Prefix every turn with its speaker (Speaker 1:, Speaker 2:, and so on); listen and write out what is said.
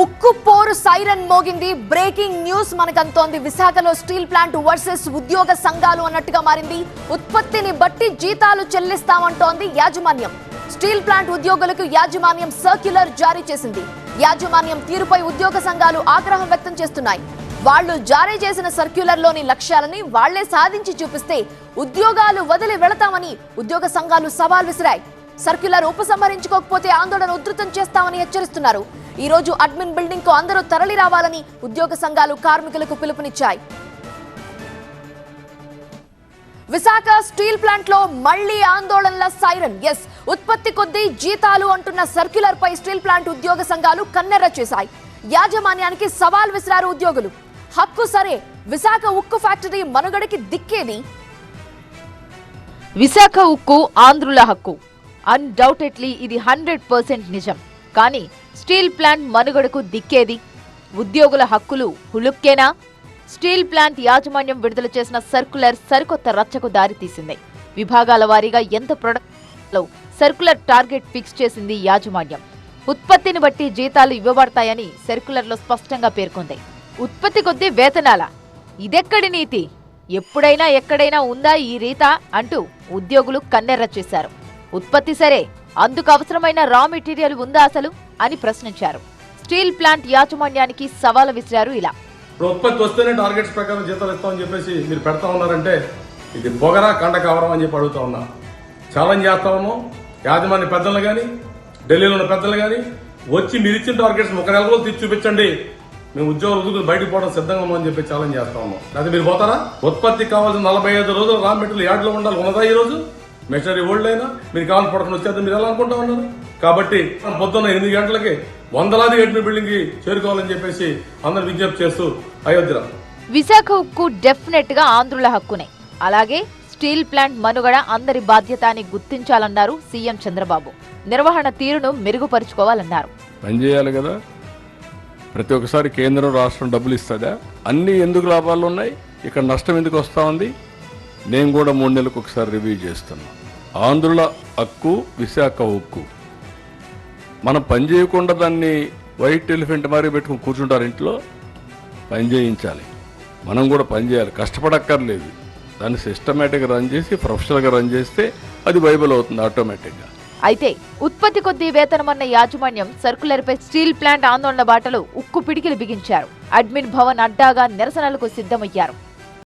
Speaker 1: ఉక్కు పోరు సైరన్ మోగింది. బ్రేకింగ్ న్యూస్ మనకంతోంది. విశాఖలో స్టీల్ ప్లాంట్ వర్సెస్ ఉద్యోగ సంఘాలు అన్నట్టుగా మారింది. ఉత్పత్తిని బట్టి జీతాలు చెల్లిస్తామంటోంది యాజమాన్యం. స్టీల్ ప్లాంట్ ఉద్యోగులకు యాజమాన్యం సర్క్యులర్ జారీ చేసింది. యాజమాన్యం తీరుపై ఉద్యోగ సంఘాలు ఆగ్రహం వ్యక్తం చేస్తున్నాయి. వాళ్ళు జారీ చేసిన సర్క్యులర్లోని లక్ష్యాలని వాళ్ళే సాధించి చూపిస్తే ఉద్యోగాలు వదిలి వెళతామని ఉద్యోగ సంఘాలు సవాల్ విసిరాయి. సర్క్యులర్ ఉపసంహరించుకోకపోతే ఆందోళన ఉధృతం చేస్తామని హెచ్చరిస్తున్నారు. ఈ రోజు అడ్మిన్ బిల్డింగ్కు అందరూ తరలి రావాలని ఉద్యోగ సంఘాలు కార్మికులకు పిలుపునిచ్చాయి. విశాఖ స్టీల్ ప్లాంట్లో మళ్ళీ ఆందోళనల సైరన్. ఎస్ ఉత్పత్తి కొద్దీ జీతాలు అంటున్న సర్క్యులర్ పై స్టీల్ ప్లాంట్ ఉద్యోగ సంఘాలు కన్నెర్ర చేశాయి. యాజమాన్యానికి సవాల్ విసిరారు ఉద్యోగులు. హక్కు సరే విశాఖ ఉక్కు ఫ్యాక్టరీ మనుగడకి దిక్కేది?
Speaker 2: విశాఖ ఉక్కు ఆంధ్రుల హక్కు. అన్డౌటెడ్లీ ఇది హండ్రెడ్ పర్సెంట్ నిజం. కానీ స్టీల్ ప్లాంట్ మనుగడకు దిక్కేది? ఉద్యోగుల హక్కులు హులుక్కేనా? స్టీల్ ప్లాంట్ యాజమాన్యం విడుదల చేసిన సర్కులర్ సరికొత్త రచ్చకు దారితీసింది విభాగాల వారీగా ఎంత ప్రొడక్ట్లో సర్కులర్ టార్గెట్ ఫిక్స్ చేసింది యాజమాన్యం. ఉత్పత్తిని బట్టి జీతాలు ఇవ్వబడతాయని సర్కులర్లో స్పష్టంగా పేర్కొంది. ఉత్పత్తి కొద్దీ వేతనాల. ఇదెక్కడి నీతి? ఎప్పుడైనా ఎక్కడైనా ఉందా ఈ రీత? అంటూ ఉద్యోగులు కన్నెర్ర చేశారు. ఉత్పత్తి సరే అందుకు అవసరమైన రా మెటీరియల్ ఉందా అసలు అని ప్రశ్నించారు. స్టీల్ ప్లాంట్ యాజమాన్యానికి సవాలు విసిరారు ఇలా.
Speaker 3: ఇప్పుడు ఉత్పత్తి వస్తేనే టార్గెట్స్ ప్రకారం జీతాలు ఇస్తామని చెప్పేసి మీరు పెడతా ఉన్నారంటే ఇది పొగరా కండ కవరం అని చెప్పి అడుగుతా ఉన్నా. ఛాలెంజ్ చేస్తా యాజమాన్య పెద్దలు కానీ ఢిల్లీలో ఉన్న పెద్దలు కానీ వచ్చి మీరు ఇచ్చిన టార్గెట్స్ ఒక నెల రోజులు తీర్చి చూపించండి. మేము ఉద్యోగం ఉద్యోగులు బయటకు పోవడం సిద్ధంగా ఉన్నామని చెప్పి ఛాలెంజ్ చేస్తా ఉన్నాం. అయితే మీరు పోతారా? ఉత్పత్తి కావాల్సిన నలభై ఐదు రోజులు రా మెటీరియల్ యాడ్లో ఉండాలి. ఉన్నదా ఈ రోజు? మెషినరీ ఓల్డ్ అయినా మీరు కావాలి పడుకుని వచ్చేది మీరు ఎలా అనుకుంటా ఉన్నారు? కాబట్టి పొద్దున్న ఎనిమిది గంటలకి వందలాది గంటల బిల్డింగ్కి చేరుకోవాలని చెప్పేసి అందరు విజ్ఞప్తి చేస్తూ అయోధ్యరా
Speaker 2: విశాఖ ఉక్కు డెఫినెట్గా ఆంధ్రుల హక్కునే. అలాగే స్టీల్ ప్లాంట్ మనుగడ అందరి బాధ్యత అని గుర్తించాలన్నారు సీఎం చంద్రబాబు. నిర్వహణ తీరును మెరుగుపరుచుకోవాలన్నారు.
Speaker 4: పనిచేయాలి కదా. ప్రతి ఒక్కసారి కేంద్రం రాష్ట్రం డబ్బులు ఇస్తుందా? అన్ని ఎందుకు లాభాలు ఉన్నాయి? ఇక్కడ నష్టం ఎందుకు వస్తూ ఉంది? నేను కూడా మూడు నెలలకు ఒకసారి రివ్యూ చేస్తున్నా ఆంధ్రుల హక్కు విశాఖ ఉక్కు మనం పని చేయకుండా దాన్ని వైట్ ఎలిఫెంట్ మారి పెట్టుకుని కూర్చుంటారు ఇంట్లో పని చేయించాలి. మనం కూడా పని చేయాలి. కష్టపడక్కర్లేదు. దాన్ని సిస్టమేటిక్గా రన్ చేసి ప్రొఫెషనల్గా రన్ చేస్తే అది వైబుల్ అవుతుంది ఆటోమేటిక్గా
Speaker 2: అయితే ఉత్పత్తి కొద్దీ వేతనమన్న యాజమాన్యం సర్కులర్పై స్టీల్ ప్లాంట్ ఆందోళన బాటలో ఉక్కు పిడికిలు బిగించారు. అడ్మిన్ భవన్ అడ్డాగా నిరసనలకు సిద్ధమయ్యారు.